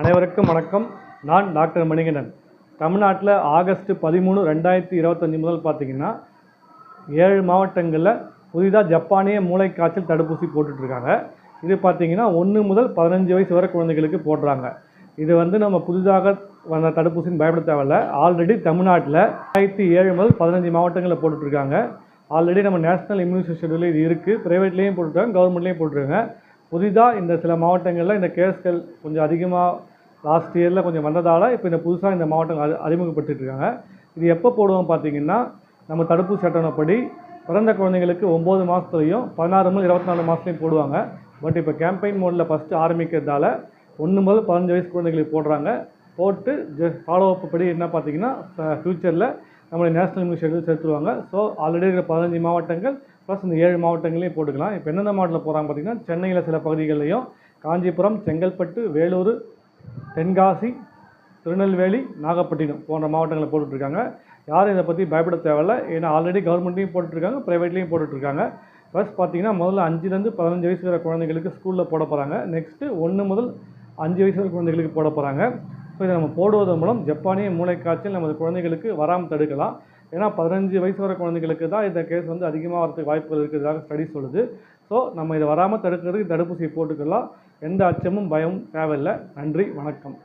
அனைவருக்கும் வணக்கம். நான் டாக்டர் மணிகண்டன். தமிழ்நாட்டில் ஆகஸ்ட் பதிமூணு ரெண்டாயிரத்தி இருபத்தஞ்சி முதல் பார்த்தீங்கன்னா ஏழு மாவட்டங்களில் புதிதாக ஜப்பானிய மூளைக்காய்ச்சல் தடுப்பூசி போட்டுட்ருக்காங்க. இது பார்த்தீங்கன்னா ஒன்று முதல் பதினஞ்சு வயசு வரை குழந்தைகளுக்கு போடுறாங்க. இது வந்து நம்ம புதிதாக வந்த தடுப்பூசின்னு பயப்பட தேவையில்ல. ஆல்ரெடி தமிழ்நாட்டில் ரெண்டாயிரத்தி ஏழு முதல் பதினஞ்சு மாவட்டங்களில் போட்டுட்ருக்காங்க. ஆல்ரெடி நம்ம நேஷனல் இம்யூனிசேஷன் ஷெடியூலில் இது இருக்குது ப்ரைவேட்லேயும் போட்டுருக்காங்க கவர்மெண்ட்லேயும் போட்டுருக்காங்க. புதிதாக இந்த சில மாவட்டங்களில் இந்த கேஸ்கள் கொஞ்சம் அதிகமாக லாஸ்ட் இயரில் கொஞ்சம் வந்ததால் இப்போ இந்த புதுசாக இந்த மாவட்டம் அறி அறிமுகப்படுத்திட்டுருக்காங்க. இது எப்போ போடுவோம் பார்த்தீங்கன்னா நம்ம தடுப்பூசி சட்டணப்படி பிறந்த குழந்தைங்களுக்கு ஒம்பது மாதத்துலையும் பதினாறு முதல் இருபத்தி நாலு மாதத்துலையும் போடுவாங்க. பட் இப்போ கேம்பெயின் மோடில் ஃபஸ்ட்டு ஆரம்பிக்கிறதால ஒன்று முதல் பதினஞ்சு வயசு குழந்தைங்களுக்கு போடுறாங்க. போட்டு ஜ ஃபாலோ அப் படி என்ன பார்த்தீங்கன்னா ஃப்யூச்சரில் நம்மளுடைய நேஷனல் மியூஷன் ஷெடியூல் சேர்த்துருவாங்க ஸோ ஆல்ரெடி இருக்கிற பதினஞ்சு மாவட்டங்கள் ப்ளஸ் இந்த ஏழு மாவட்டங்களையும் போட்டுக்கலாம். இப்போ எந்தெந்த மாவட்டத்தில் போகிறாங்க பார்த்தீங்கன்னா சென்னையில் சில பகுதிகளிலையும் காஞ்சிபுரம் செங்கல்பட்டு வேலூர் தென்காசி திருநெல்வேலி நாகப்பட்டினம் போன்ற மாவட்டங்களில் போட்டுட்ருக்காங்க. யாரும் இதை பற்றி பயப்பட தேவையில்ல. ஏன்னா ஆல்ரெடி கவர்மெண்ட்லேயும் போட்டுட்ருக்காங்க ப்ரைவேட்லேயும் போட்டுட்ருக்காங்க. ப்ளஸ் பார்த்தீங்கன்னா முதல்ல அஞ்சுலேருந்து பதினஞ்சு வயசு வர குழந்தைகளுக்கு ஸ்கூலில் போட போகிறாங்க நெக்ஸ்ட்டு ஒன்று முதல் அஞ்சு வயசு வரை குழந்தைகளுக்கு போட போகிறாங்க ஸோ இதை நம்ம போடுவதன் மூலம் ஜப்பானிய மூளைக்காய்ச்சல் நமது குழந்தைகளுக்கு வராமல் தடுக்கலாம். ஏன்னா பதினஞ்சு வயசு வர குழந்தைகளுக்கு தான் இந்த கேஸ் வந்து அதிகமாக வரதுக்கு வாய்ப்புகள் இருக்கிறதாக ஸ்டடி சொல்லுது. ஸோ நம்ம இதை வராமல் தடுக்கிறதுக்கு தடுப்பூசியை போட்டுக்கலாம். எந்த அச்சமும் பயமும் தேவையில்லை. நன்றி வணக்கம்.